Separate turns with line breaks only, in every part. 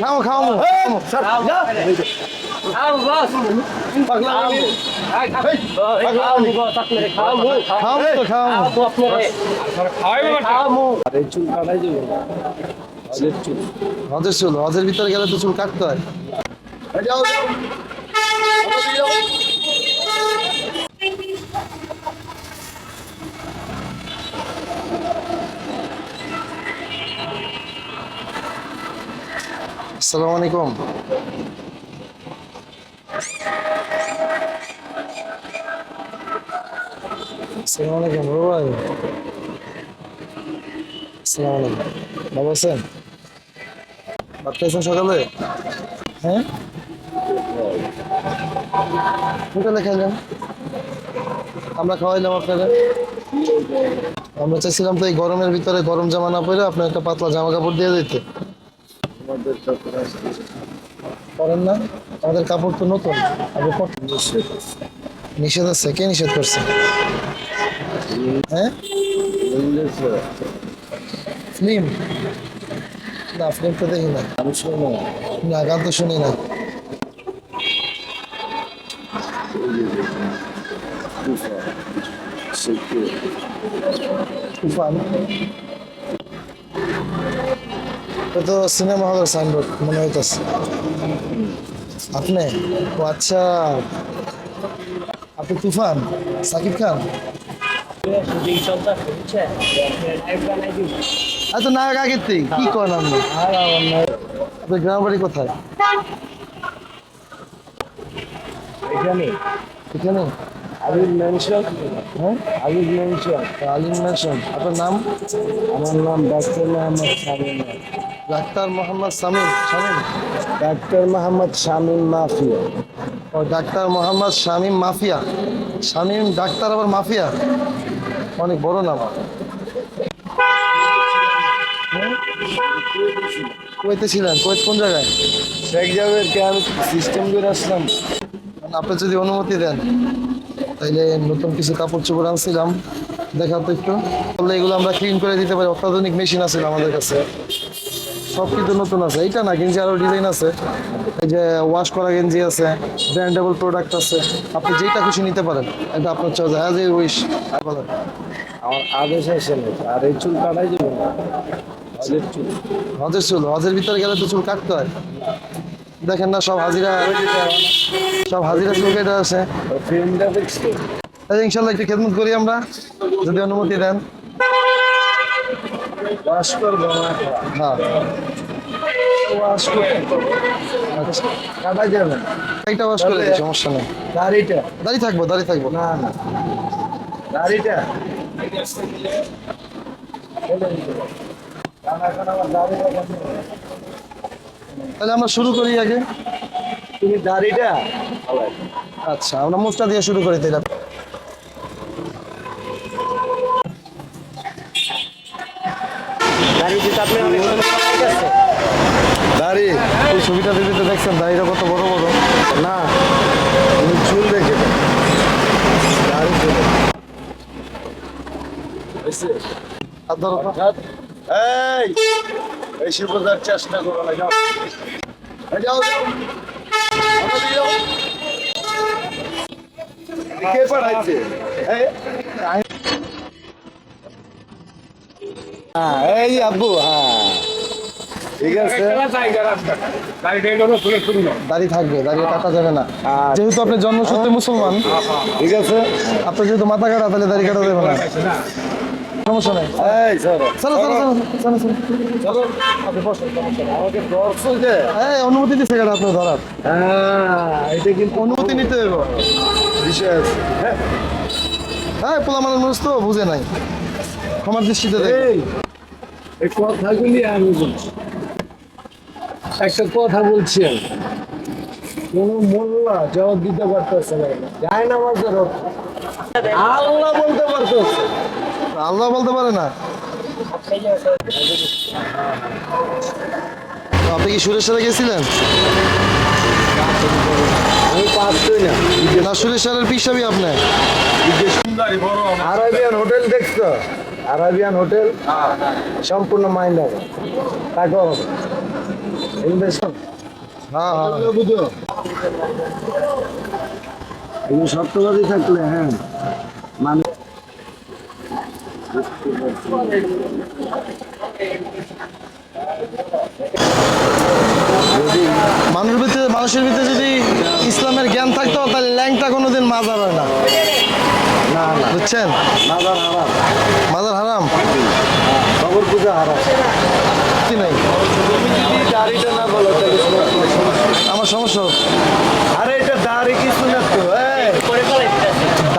খাও খাও চুল হজের ভিতরে গেলে তো চুল কাটতে হয় আসসালামু আলাইকুম। আসসালামু আলাইকুম বড় ভাই। আসসালামু আলাইকুম। ভালো আছেন? ভাত খাইছেন সকালে? হ্যাঁ? হোটেলে খাইলাম। আমরা খাওয়াইলাম আপনারা আমরা চাইছিলাম তো এই গরমের ভিতরে গরম জামা না পরে আপনার একটা পাতলা জামা কাপড় দিয়ে দিতে। করেন না, আমাদের কাপড় তো নতুন আপনি নিষেধ আছে, কে নিষেধ করছে? হ্যাঁ? ফিল্ম? না, ফিল্ম তো দেখি না আমি শুনি না না গান তো শুনি না এটা তো সিনেমা হলের সাইনবোর্ড মনে হইতেছে। আপনি ও আচ্ছা আপনি তুফান, সাকিব খান? এত নায়ক আগের থেকে, কি করেন আপনি? আপনার গ্রাম বাড়ি কোথায়?
এখানে
এখানে।
আবির ম্যানশন
হ্যাঁ?
আবির ম্যানশন
আলিম ম্যানশন আপনার নাম?
আমার নাম doctor Mohammad Shamim.
Doctor Mohammad Shamim
doctor Mohammad Shamim mafia.
ও doctor Mohammad Shamim mafia. Shamim doctor আবার মাফিয়া? অনেক বড় নাম। কুয়েতে ছিলেন কুয়েত কোন জায়গায়?
শেখ জাভেদকে আমি সিস্টেম করে আসলাম।
আপনি যদি অনুমতি দেন। তাইলে নতুন কিছু কাপড় চোপড় আনছিলাম। দেখা তো একটু। তাহলে এগুলো আমরা ক্লিন করে দিতে পারি। অত্যাধুনিক মেশিন আছে আমাদের কাছে। সব কিছু নতুন আছে। এইটা না গেঞ্জি আরও ডিজাইন আছে। এই যে ওয়াশ করা গেঞ্জি আছে ব্র্যান্ডেবল প্রোডাক্ট আছে। আপনি যেটা খুশি নিতে পারেন। এটা আপনার চয়েস হ্যাজ এ উইশ বলেন।
আমার আদেশ আসে আর এই চুল কাটাই যাবে না। হজের চুল।
হজের চুল। হজের ভিতরে গেলে তো চুল কাটতে হয়। দেখেন না, সব হাজিরা সব হাজিরা চুল কেটে আছে। ইনশাল্লাহ একটু খেদমত করি আমরা, যদি অনুমতি দেন। হ্যাঁ। সমস্যা নেই। থাকব থাকব
না না
তাহলে আমরা শুরু করি আগে।
তুমি দাড়িটা
আচ্ছা আমরা মুখটা দিয়ে শুরু করি তাহলে।
দাড়ি
এই ছবিটা দিতে দেখছেন দাড়িটা কত বড় বড়।
না চুল দেখে। দাড়ি
ধরো।
এই! বেশি বোঝার চেষ্টা করো না যাও। যাও যাও। কে পাঠাইছে? হ্যাঁ এই আব্বু হ্যাঁ। ঠিক আছে।
দাড়ি থাকবে দাড়ি কাটা যাবে না। যেহেতু আপনি জন্মসূত্রে মুসলমান
ঠিক আছে?
আপনার যেহেতু মাথা কাটা তাহলে দাড়ি কাটা যাবে না। সমস্যা নেই।
এই চলো।
চলো চলো চলো চলো চলো।
আপনি বসুন সমস্যা নেই। আমাকে দর্শক যে
এই অনুমতি দিচ্ছে কেন আপনার ধরার
হ্যাঁ এটা কিন্তু
অনুমতি নিতে হবে
বিষয় আছে হ্যাঁ।
হ্যাঁ পোলা মানুষ তো বুঝে নাই। ক্ষমার দৃষ্টিতে দেখ
এই কথাগুলি আমি বলছি। একটা কথা বলছি আমি। কোন মোল্লা জবাব দিতে পারতেছে না। যায় না আমাদের আল্লাহ বলতে পারতেছে।
আল্লাহ বলতে পারে না। আপনি কি সুরের সাথে গেছিলেন?
আমি পাঁচশোই না
নাসুলি সারের পিসাবি আপনি।
আরাবিয়ান হোটেল দেখছ? Arabian hotel? সম্পূর্ণ মাইন্ড হবে তাকে ইনভেস্ট
হ্যাঁ হ্যাঁ।
বুঝো এই সত্যবাদী থাকলে হ্যাঁ। মানে
মানুষের ভিতরে মানুষের ভিতরে যদি ইসলামের জ্ঞান থাকতো তাহলে ল্যাংটা কোনোদিন মাজার হয় না। বুঝছেন?
মাদার হারাম।
মাজার হারাম?
পূজা হারাম।
কি নাই। আমার সমস্যা
আরে এটা দাড়ি কিছু না তো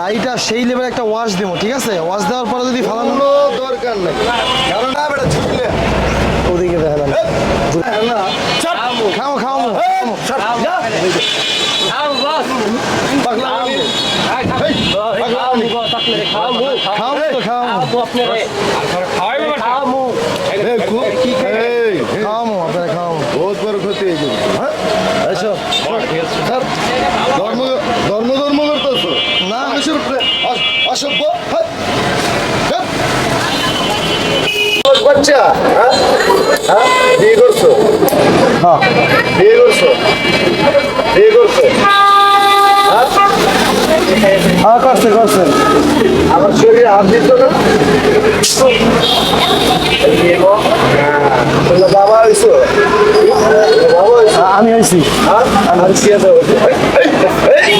এই,
সেই লেভেল একটা ওয়াশ দেবো ঠিক আছে? ওয়াশ দেওয়ার পরে যদি ফালানো
দরকার নেই। কারণ না বেটা ছুটলে।
ওদিকে দেখা যাবে
না।
খাও খাও খাও খাও খাও আপনারা খাও
বহুত বড় ক্ষতি হয়ে যাবে হ্যাঁ এসো ধর্ম ধর্ম ধর্ম করতেছো
না
মানুষের উপরে অস- অসভ্য হাত। হাত। বাচ্চা হ্যাঁ। হ্যাঁ বিয়ে করছ?
হ্যাঁ।
বিয়ে করছ? বিয়ে করছ? হ্যাঁ?
হ্যাঁ করছে করছে।
আমার শরীরে হাত দিত না? তোমরা বাবা হয়েছো? বাবা হয়েছো?
আমি হয়েছি।
হ্যাঁ? আর কে দাও আর কে দাও কে এই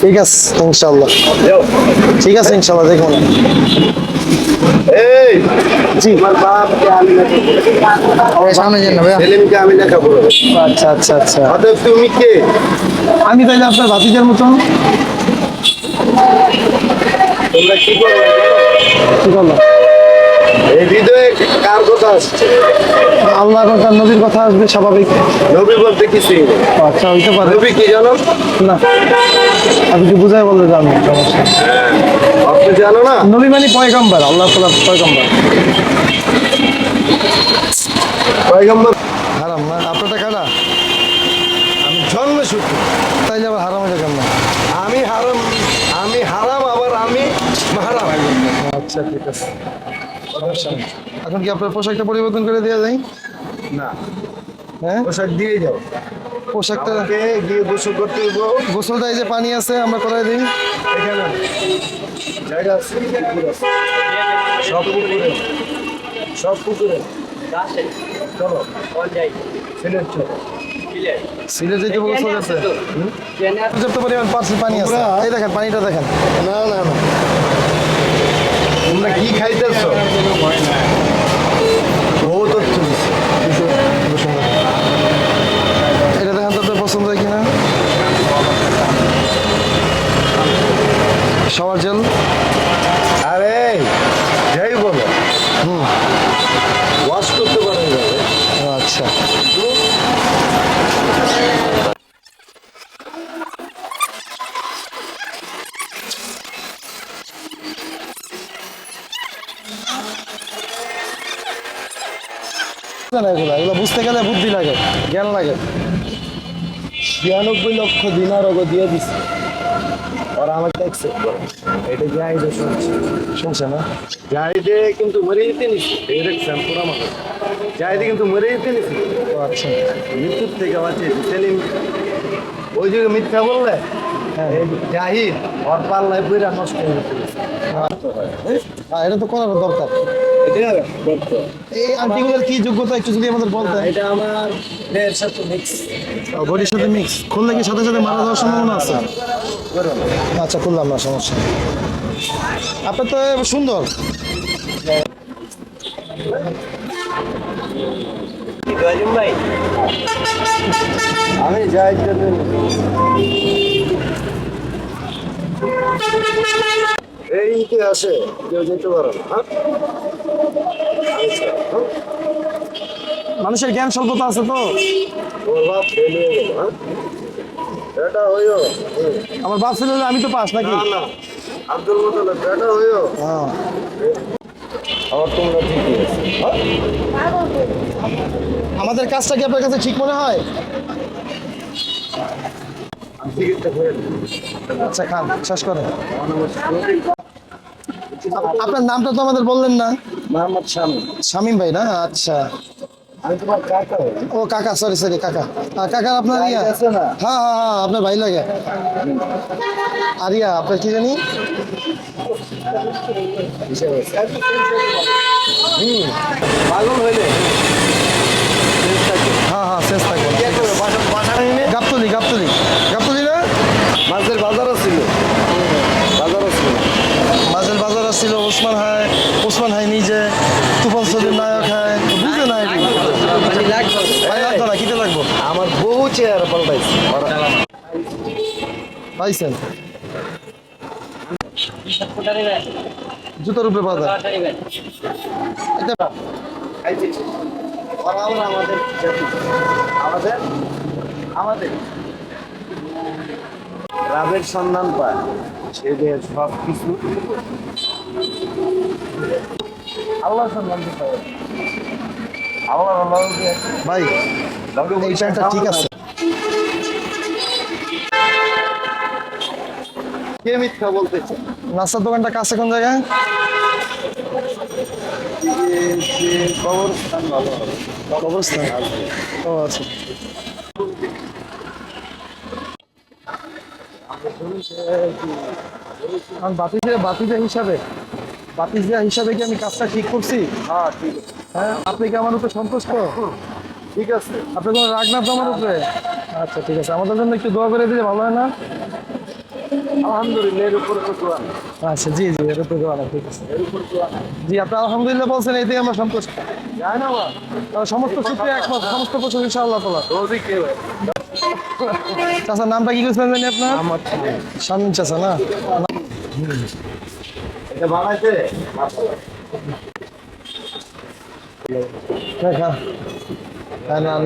ঠিক আছে ইনশাল্লাহ ঠিক আছে ইনশাল্লাহ দেখুন। জি।
আমি
সামনে যান আচ্ছা আচ্ছা আচ্ছা।
তুমি কে?
আমি তাইলে আপনার ভাতিজার মতন।
তোমরা কি করো?
কি করল?
এই হৃদয়ে কার কথা আসছে?
আল্লাহ এবং নবীর কথা আসবে স্বাভাবিক।
নবী বলতে কিছুই নেই।
আচ্ছা হইতে পারে।
নবী কি জানো?
না। আপনি কি বুঝাই বললে জানি? সমস্যা
আপনি জানো না?
নবী মানে পয়গম্বর আল্লাহ তালা পয়গম্বর।
পয়গম্বর?
হারাম না আপনারটা কাটা
আমি জন্মে সূত্র
তাইলে আবার হারাম হয়ে কেমন?
আমি হারাম আমি হারাম আবার আমি হারাম
আচ্ছা ঠিক আছে। সমস্যা নেই। এখন কি আপনার পোশাকটা পরিবর্তন করে দেওয়া যায়?
না।
হ্যাঁ?
পোশাক দিয়ে যাও।
পোশাকটা
গিয়ে গোসল করতে
গোসলটা এই যে পানি আছে আমরা করাই দিই।
এখানে জায়গা আছে সব পুকুরে। সব পুকুরে। চলো। সিলেট চলো।
সিলেট যেতে গোসল আছে পর্যাপ্ত পরিমাণ পার্সেল পানি আছে।
আমরা-
এই দেখেন পানিটা দেখেন।
না না না। তোমরা কি খাইতেছ? জন্য
এটা পছন্দ হয় কিনা? শাওয়ার জেল
আরে যাই বলো
হুম
ওয়াশ করতে পারেন যাবে
ও আচ্ছা না এগুলো এগুলো বুঝতে গেলে বুদ্ধি লাগে জ্ঞান লাগে।
ছিয়ানব্বই লক্ষ দিনার ওগো দিয়ে দিচ্ছে ওরা আমাকে অ্যাকসেপ্ট করে এটা জাহিদে শুনছে।
শুনছে না?
জাহিদে কিন্তু মরে যেতে এই দেখছেন পুরা মানুষ জাহিদে কিন্তু মরে যেতে নিচ্ছে
ও আচ্ছা।
মৃত্যুর থেকে বাঁচিয়েছে সেলিম ওই যুগে মিথ্যা বললে
হ্যাঁ।
জাহিদ ওর পাল্লায় পুরা নষ্ট হয়ে গেছে।
হ্যাঁ এটা তো করার দরকার।
এটা করতো
এই আন্টিগুলোর কি যোগ্যতা একটু যদি আমাদের বলতেন?
এটা আমার মেয়ের সাথে মিক্স
বডির সাথে মিক্স খুললে কি সাথে সাথে মারা যাওয়ার সম্ভাবনা আছে? আচ্ছা খুললাম না সমস্যা। আপনার তো সুন্দর।
আমি যাই এই ইতিহাসে কেউ যেতে পারো না হ্যাঁ? হ্যাঁ?
মানুষের জ্ঞান স্বল্পতা আছে তো।
ফেল হয়ে হ্যাঁ? এটা হইও।
আমার বাপ ছেলে আমি তো পাস নাকি?
আব্দুল মোতালেব এটা হইও।
হ্যাঁ।
তোমরা ঠিকই আছে
আমাদের কাজটা কি আপনার কাছে ঠিক মনে হয়? আচ্ছা খান শেষ করেন। আপনার নামটা তো আমাদের বললেন না।
মোহাম্মদ শামী
শামীম ভাই না? আচ্ছা।
আমি তোমার কাকা
ও কাকা সরি সরি কাকা। কাকা আপনার ইয়া? হ্যাঁ হ্যাঁ হ্যাঁ আপনার ভাই লাগে। আর ইয়া আপনার কি জানি?
হুম পাগল হইলে।
হ্যাঁ হ্যাঁ শেষ থাকব। গাবতলি গাবতলি না
মাছের বাজারও ছিল বাজারও ছিল
মাঝের বাজার ছিল ওসমান হাই ওসমান হাই নিজে তুফান সলিম নায়ক হাই তো বুঝে না এটি ভাই লাগতো না কিতে লাগবো
আমার বহু চেয়ার পাল্টাইছে।
পাইছেন? জুতোর উপরে
ওরা আমাদের আমাদের আমাদের। লাভের সন্ধান পায়। ছেলেদের সব কিছু আল্লাহ সন্ধান আল্লাহ
ভাই এই প্যান্টটা ঠিক আছে।
কে মিথ্যা বলতেছে?
নাস্তার দোকানটা কাছে কোন জায়গায়?
কবরস্থান ভালো
কবরস্থান। ও আচ্ছা। কারণ বাতিজা বাতিজা হিসাবে বাতিজা হিসাবে কি আমি কাজটা ঠিক করছি?
হ্যাঁ ঠিক আছে।
হ্যাঁ আপনি কি আমার উপরে সন্তুষ্ট?
ঠিক আছে।
আপনি কোনো রাগ না তো আমার উপরে? আচ্ছা ঠিক আছে। আমাদের জন্য একটু দোয়া করে দিলে ভালো হয় না?
আলহামদুলিল্লাহ এর উপরে তো দোয়া
আচ্ছা জি জি এটা তো দোয়া ঠিক আছে
এর উপরে দোয়া
জি আপনি আলহামদুলিল্লাহ বলছেন এতেই আমরা সন্তুষ্ট।
না
সমস্ত সূত্রে একমত সমস্ত
কে
নামটা কি জানি আপনার?
আমার
শামীম চাচা না?
এটা বানাইতে
দেখা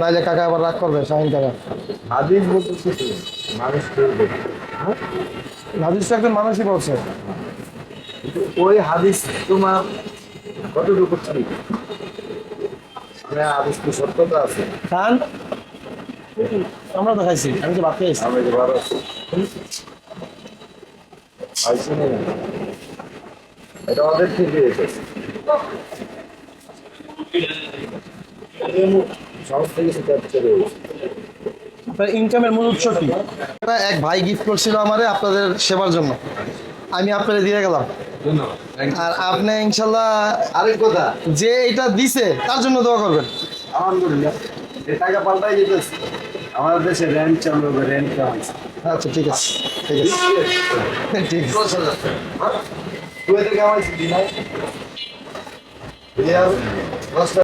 নাইলে কাকা আবার রাগ করবে শাহিন কাকা
হাদিস বলতে কিছু মানুষ করবে
নাজিস তো একজন মানুষই বলছে
ওই হাদিস তোমার কতটুকু ঠিক হাদিস সত্যতা আছে
আমরা তো খাইছি আমি তো ভাত খাইছি
না এটা আমাদের থেকে এসেছে
আপনার ইনকামের মূল উৎস কি? এক ভাই গিফট করছিল আমারে আপনাদের সেবার জন্য। আমি আপনারে দিয়ে গেলাম। আর আপনি ইনশাল্লাহ
আরেক কথা।
যে এটা দিছে তার জন্য দোয়া করবেন।
আলহামদুলিল্লাহ। টাকা পাল্টাই যেতেছে আমাদের দেশে র্যান্ট চালু হবে র্যান্ট
আচ্ছা ঠিক আছে ঠিক আছে। ঠিক
থেকে আমার